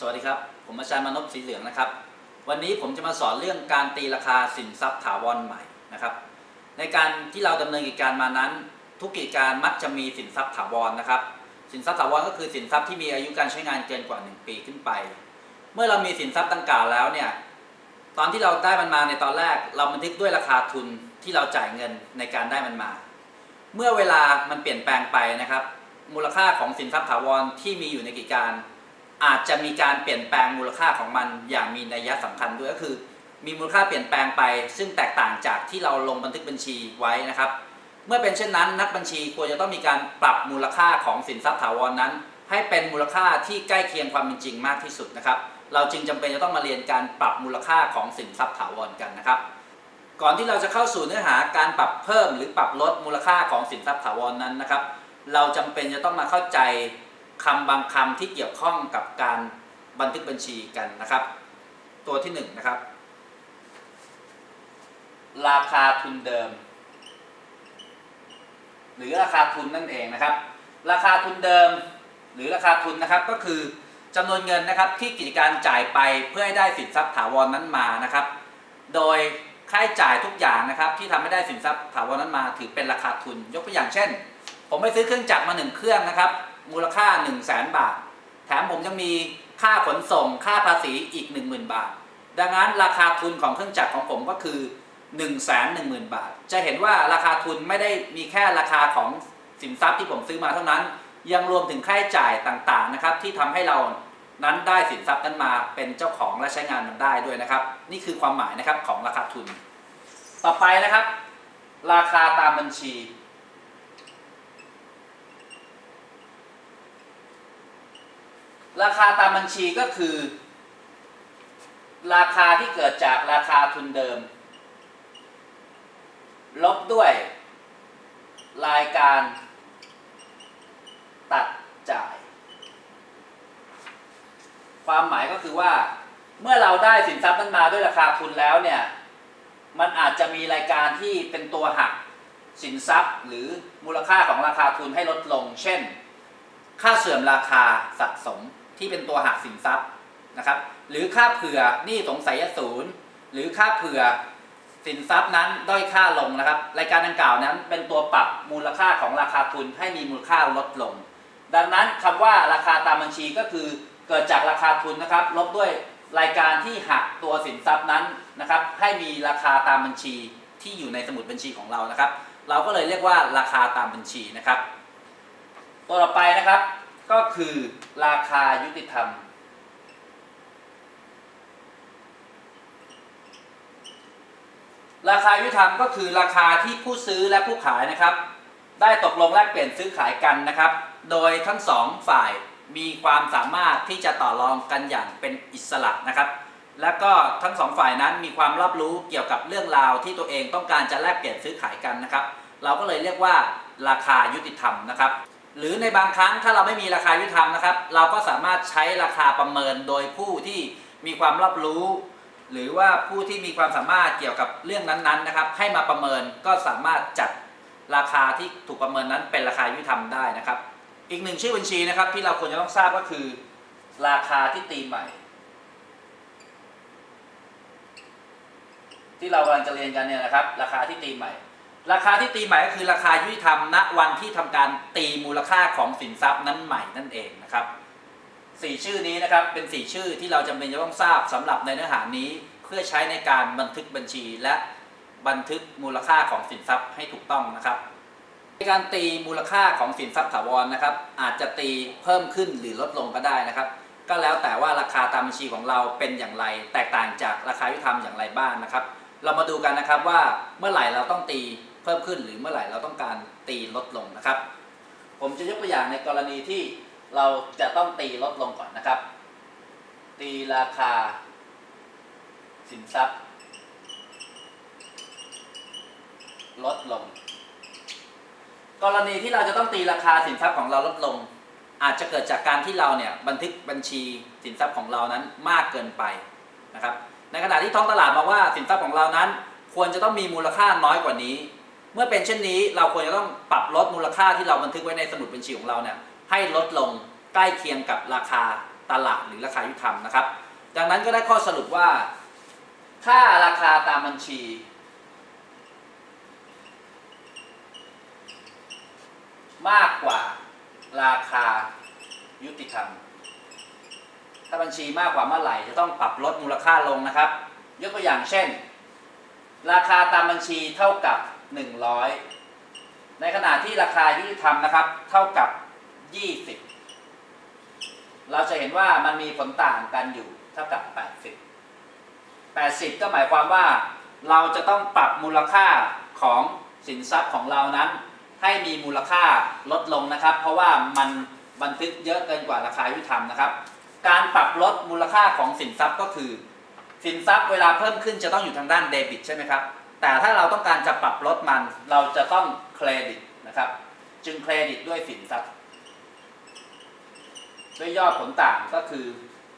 สวัสดีครับ ผมอาจารย์มนพสีเหลืองนะครับ วันนี้ผมจะมาสอนเรื่องการตีราคาสินทรัพย์ถาวรใหม่นะครับ ในการที่เราดำเนินกิจการมานั้น ทุกกิจการมักจะมีสินทรัพย์ถาวรนะครับ สินทรัพย์ถาวรก็คือสินทรัพย์ที่มีอายุการใช้งานเกินกว่า 1 ปีขึ้นไป เมื่อเรามีสินทรัพย์ดังกล่าวแล้วเนี่ย ตอนที่เราได้มันมาในตอนแรก เราบันทึกด้วยราคาทุนที่เราจ่ายเงินในการได้มันมา เมื่อเวลามันเปลี่ยนแปลงไปนะครับ มูลค่าของสินทรัพย์ถาวรที่มีอยู่ในกิจการ อาจจะมีการเปลี่ยนแปลงมูลค่าของมันอย่างมีนัยสำคัญด้วยก็คือ มีมูลค่าเปลี่ยนแปลงไป ซึ่งแตกต่างจากที่เราลงบันทึกบัญชีไว้นะครับ เมื่อเป็นเช่นนั้น นักบัญชีควรจะต้องมีการปรับมูลค่าของสินทรัพย์ถาวรนั้น ให้เป็นมูลค่าที่ใกล้เคียงความเป็นจริงมากที่สุดนะครับ เราจึงจำเป็นจะต้องมาเรียนการปรับมูลค่าของสินทรัพย์ถาวรกันนะครับ ก่อนที่เราจะเข้าสู่เนื้อหาการปรับเพิ่ม หรือปรับลดมูลค่าของสินทรัพย์ถาวรนั้นนะครับ เราจำเป็นจะต้องมาเข้าใจ คำบางคำที่เกี่ยวข้องกับการบันทึกบัญชีกันนะครับ ตัวที่หนึ่งนะครับ ราคาทุนเดิม หรือราคาทุนนั่นเองนะครับ ราคาทุนเดิม หรือราคาทุนนะครับก็คือจำนวนเงินนะครับที่กิจการจ่ายไปเพื่อให้ได้สินทรัพย์ถาวรนั้นมานะครับ โดยค่าใช้จ่ายทุกอย่างนะครับ ที่ทำให้ได้สินทรัพย์ถาวรนั้นมา ถือเป็นราคาทุนยกตัวอย่างเช่น ผมไปซื้อเครื่องจักรมาหนึ่งเครื่องนะครับ มูลค่า 1 0 0 0 0แบาท แถมผมยังมีค่าขนส่งค่าภาษีอีก 10,000 บาท ดังนั้นราคาทุนของเครื่องจักรของผมก็คือ 1 1 0 0 0 0 บาท จะเห็นว่าราคาทุนไม่ได้มีแค่ราคาของสินทรัพย์ที่ผมซื้อมาเท่านั้น ยังรวมถึงค่าใช้จ่ายต่างๆนะครับที่ทำให้เรานั้นได้สินทรัพย์นั้นมาเป็นเจ้าของและใช้งานมันได้ด้วยนะครับ นี่คือความหมายนะครับของราคาทุน ต่อไปนะครับ ราคาตามบัญชี ราคาตามบัญชีก็คือ ราคาที่เกิดจากราคาทุนเดิม ลบด้วย รายการตัดจ่าย ความหมายก็คือว่า เมื่อเราได้สินทรัพย์นั้นมาด้วยราคาทุนแล้วเนี่ย มันอาจจะมีรายการที่เป็นตัวหักสินทรัพย์หรือมูลค่าของราคาทุนให้ลดลง เช่น ค่าเสื่อมราคาสะสม ที่เป็นตัวหักสินทรัพย์นะครับ หรือค่าเผื่อหนี้สงสัยศูนย์หรือค่าเผื่อสินทรัพย์นั้นด้อยค่าลงนะครับ รายการดังกล่าวนั้นเป็นตัวปรับมูลค่าของราคาทุนให้มีมูลค่าลดลง ดังนั้นคำว่าราคาตามบัญชีก็คือเกิดจากราคาทุนนะครับ ลบด้วยรายการที่หักตัวสินทรัพย์นั้นนะครับ ให้มีราคาตามบัญชีที่อยู่ในสมุดบัญชีของเรานะครับ เราก็เลยเรียกว่าราคาตามบัญชีนะครับ ตัวต่อไปนะครับ ก็คือราคายุติธรรม ราคายุติธรรมก็คือราคาที่ผู้ซื้อและผู้ขายนะครับ ได้ตกลงแลกเปลี่ยนซื้อขายกันนะครับ โดยทั้งสองฝ่ายมีความสามารถที่จะต่อรองกันอย่างเป็นอิสระนะครับ แล้วก็ทั้งสองฝ่ายนั้นมีความรับรู้เกี่ยวกับเรื่องราวที่ตัวเองต้องการจะแลกเปลี่ยนซื้อขายกันนะครับ เราก็เลยเรียกว่าราคายุติธรรมนะครับ หรือในบางครั้งถ้าเราไม่มีราคายุติธรรมนะครับ เราก็สามารถใช้ราคาประเมินโดยผู้ที่มีความรับรู้ หรือว่าผู้ที่มีความสามารถเกี่ยวกับเรื่องนั้นๆนะครับ ให้มาประเมินก็สามารถจัดราคาที่ถูกประเมินนั้นเป็นราคายุติธรรมได้นะครับ อีกหนึ่งชื่อบัญชีนะครับที่เราควรจะต้องทราบก็คือ ราคาที่ตีใหม่ ที่เรากำลังจะเรียนกันเนี่ยนะครับ ราคาที่ตีใหม่ ราคาที่ตีใหม่ก็คือราคายุติธรรมณวันที่ทำการตีมูลค่าของสินทรัพย์นั้นใหม่นั่นเองนะครับสี่ชื่อนี้นะครับเป็นสี่ชื่อที่เราจำเป็นจะต้องทราบสำหรับในเนื้อหานี้เพื่อใช้ในการบันทึกบัญชีและบันทึกมูลค่าของสินทรัพย์ให้ถูกต้องนะครับในการตีมูลค่าของสินทรัพย์ถาวรนะครับ อาจจะตีเพิ่มขึ้นหรือลดลงก็ได้นะครับ ก็แล้วแต่ว่าราคาตามบัญชีของเราเป็นอย่างไร แตกต่างจากราคายุติธรรมอย่างไรบ้างนะครับ เรามาดูกันนะครับว่าเมื่อไหร่เราต้องตี เพิ่มขึ้นหรือเมื่อไหร่เราต้องการตีลดลงนะครับ ผมจะยกตัวอย่างในกรณีที่เราจะต้องตีลดลงก่อนนะครับ ตีราคา สินทรัพย์ ลดลง กรณีที่เราจะต้องตีราคาสินทรัพย์ของเราลดลง อาจจะเกิดจากการที่เราเนี่ยบันทึกบัญชีสินทรัพย์ของเรานั้นมากเกินไปนะครับ ในขณะที่ท้องตลาดมองว่าสินทรัพย์ของเรานั้น ควรจะต้องมีมูลค่าน้อยกว่านี้ เมื่อเป็นเช่นนี้เราควรจะต้องปรับลดมูลค่าที่เราบันทึกไว้ในสมุดบัญชีของเราเนี่ยให้ลดลงใกล้เคียงกับราคาตลาดหรือราคายุติธรรมนะครับ ดังนั้นก็ได้ข้อสรุปว่าถ้าราคาตามบัญชี มากกว่าราคายุติธรรม ถ้าบัญชีมากกว่าเมื่อไหร่จะต้องปรับลดมูลค่าลงนะครับ ยกตัวอย่างเช่น ราคาตามบัญชีเท่ากับ 100 ในขณะที่ราคายุติธรรมนะครับ เท่ากับ 20 เราจะเห็นว่ามันมีผลต่างกันอยู่เท่ากับ 80 80 ก็หมายความว่าเราจะต้องปรับมูลค่าของสินทรัพย์ของเรานั้น ให้มีมูลค่าลดลงนะครับ เพราะว่ามันบันทึกเยอะเกินกว่าราคายุติธรรมนะครับ การปรับลดมูลค่าของสินทรัพย์ก็คือ สินทรัพย์เวลาเพิ่มขึ้นจะต้องอยู่ทางด้านเดบิตใช่ไหมครับ แต่ถ้าเราต้องการจะปรับลดมัน เราจะต้องเครดิตนะครับ จึงเครดิตด้วยสินทรัพย์ด้วยยอดผลต่างก็คือ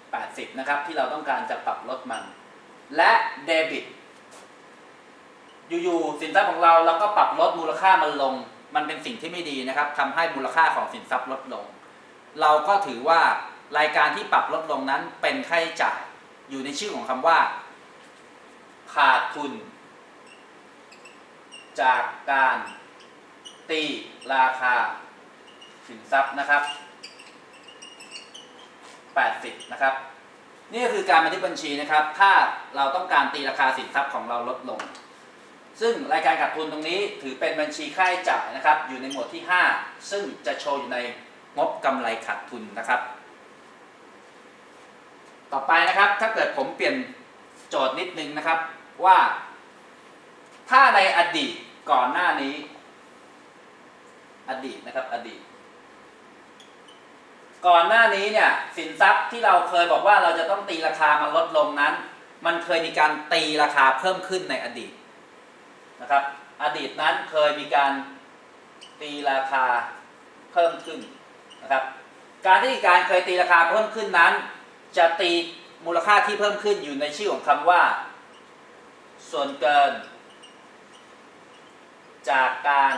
80 นะครับ ที่เราต้องการจะปรับลดมัน และเดบิตอยู่ๆสินทรัพย์ของเราเราก็ปรับลดมูลค่ามันลง มันเป็นสิ่งที่ไม่ดีนะครับทำให้มูลค่าของสินทรัพย์ลดลง เราก็ถือว่ารายการที่ปรับลดลงนั้นเป็นค่าใช้จ่ายอยู่ในชื่อของคำว่า ขาดทุน จากการตีราคาสินทรัพย์นะครับ 80 นะครับ นี่ก็คือการบันทึกบัญชีนะครับ ถ้าเราต้องการตีราคาสินทรัพย์ของเราลดลง ซึ่งรายการขาดทุนตรงนี้ถือเป็นบัญชีค่าใช้จ่ายนะครับ อยู่ในหมวดที่ 5 ซึ่งจะโชว์อยู่ในงบกำไรขาดทุนนะครับ ต่อไปนะครับ ถ้าเกิดผมเปลี่ยนโจทย์นิดนึงนะครับว่า ถ้าในอดีต ก่อนหน้านี้ อดีตนะครับ อดีต ก่อนหน้านี้เนี่ย สินทรัพย์ที่เราเคยบอกว่าเราจะต้องตีราคามันลดลงนั้น มันเคยมีการตีราคาเพิ่มขึ้นในอดีตนะครับ อดีตนั้นเคยมีการตีราคาเพิ่มขึ้นนะครับ การที่การเคยตีราคาเพิ่มขึ้นนั้น จะตีมูลค่าที่เพิ่มขึ้นอยู่ในชื่อของคำว่า ส่วนเกิน จากการ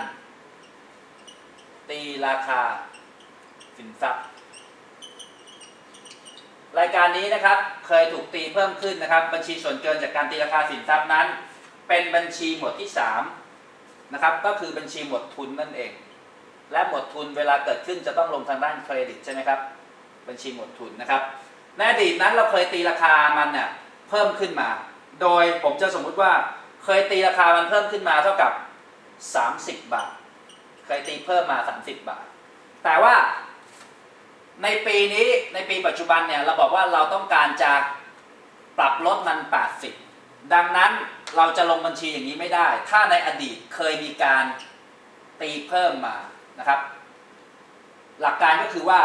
ตีราคาสินทรัพย์ รายการนี้นะครับเคยถูกตีเพิ่มขึ้นนะครับ บัญชีส่วนเกินจากการตีราคาสินทรัพย์นั้น เป็นบัญชีหมวดที่3นะครับก็คือบัญชีหมวดทุนนั่นเอง และหมวดทุนเวลาเกิดขึ้นจะต้องลงทางด้านเครดิตใช่ไหมครับบัญชีหมวดทุนนะครับในอดีตนั้นเราเคยตีราคามันเนี่ยเพิ่มขึ้นมา โดยผมจะสมมุติว่าเคยตีราคามันเพิ่มขึ้นมาเท่ากับ 30 บาท เคยตีเพิ่มมา 30 บาท แต่ว่าในปีนี้ในปีปัจจุบันเนี่ยเราบอกว่าเราต้องการจะปรับลดมัน 80 ดังนั้นเราจะลงบัญชีอย่างนี้ไม่ได้ ถ้าในอดีตเคยมีการตีเพิ่มมานะครับ หลักการก็คือว่า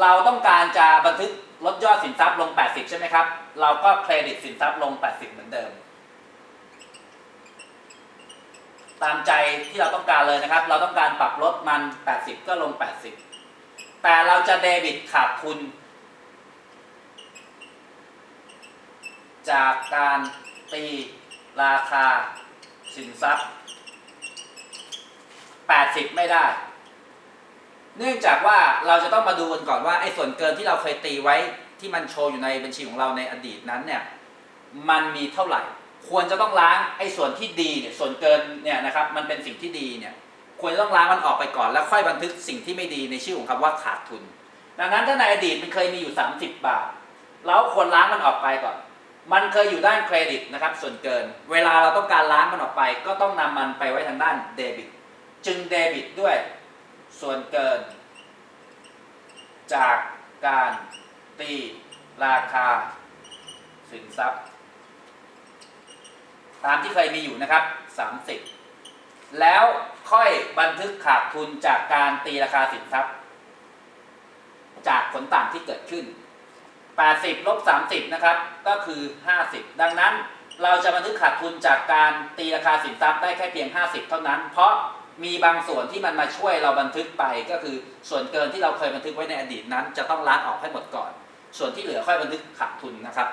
เราต้องการจะบันทึกลดยอดสินทรัพย์ลง 80 ใช่ไหมครับ เราก็เครดิตสินทรัพย์ลง 80 เหมือนเดิม ตามใจที่เราต้องการเลยนะครับ เราต้องการปรับลดมัน 80 ก็ลง 80 แต่เราจะเดบิตขาดทุน จากการตีราคาสินทรัพย์ 80 ไม่ได้ เนื่องจากว่าเราจะต้องมาดูกันก่อนว่าไอ้ส่วนเกินที่เราเคยตีไว้ที่มันโชว์อยู่ในบัญชีของเราในอดีตนั้นเนี่ย มันมีเท่าไหร่ ควรจะต้องล้างไอ้ส่วนที่ดีเนี่ยส่วนเกินเนี่ยนะครับมันเป็นสิ่งที่ดีเนี่ยควรจะต้องล้างมันออกไปก่อนแล้วค่อยบันทึกสิ่งที่ไม่ดีในชื่อของคำว่าขาดทุน ดังนั้นถ้าในอดีตมันเคยมีอยู่ 30 บาทเราควรล้างมันออกไปก่อน มันเคยอยู่ด้านเครดิตนะครับส่วนเกิน เวลาเราต้องการล้างมันออกไป ก็ต้องนำมันไปไว้ทางด้านเดบิต จึงเดบิตด้วยส่วนเกิน จากการตีราคาสินทรัพย์ ตามที่เคยมีอยู่นะครับ 30 แล้วค่อยบันทึกขาดทุนจากการตีราคาสินทรัพย์ จากผลต่างที่เกิดขึ้น 80ลบ30นะครับ ก็คือ 50 ดังนั้นเราจะบันทึกขาดทุนจากการตีราคาสินทรัพย์ได้แค่เพียง 50 เท่านั้น เพราะมีบางส่วนที่มันมาช่วยเราบันทึกไปก็คือส่วนเกินที่เราเคยบันทึกไว้ในอดีตนั้น จะต้องล้างออกให้หมดก่อน ส่วนที่เหลือค่อยบันทึกขาดทุนนะครับ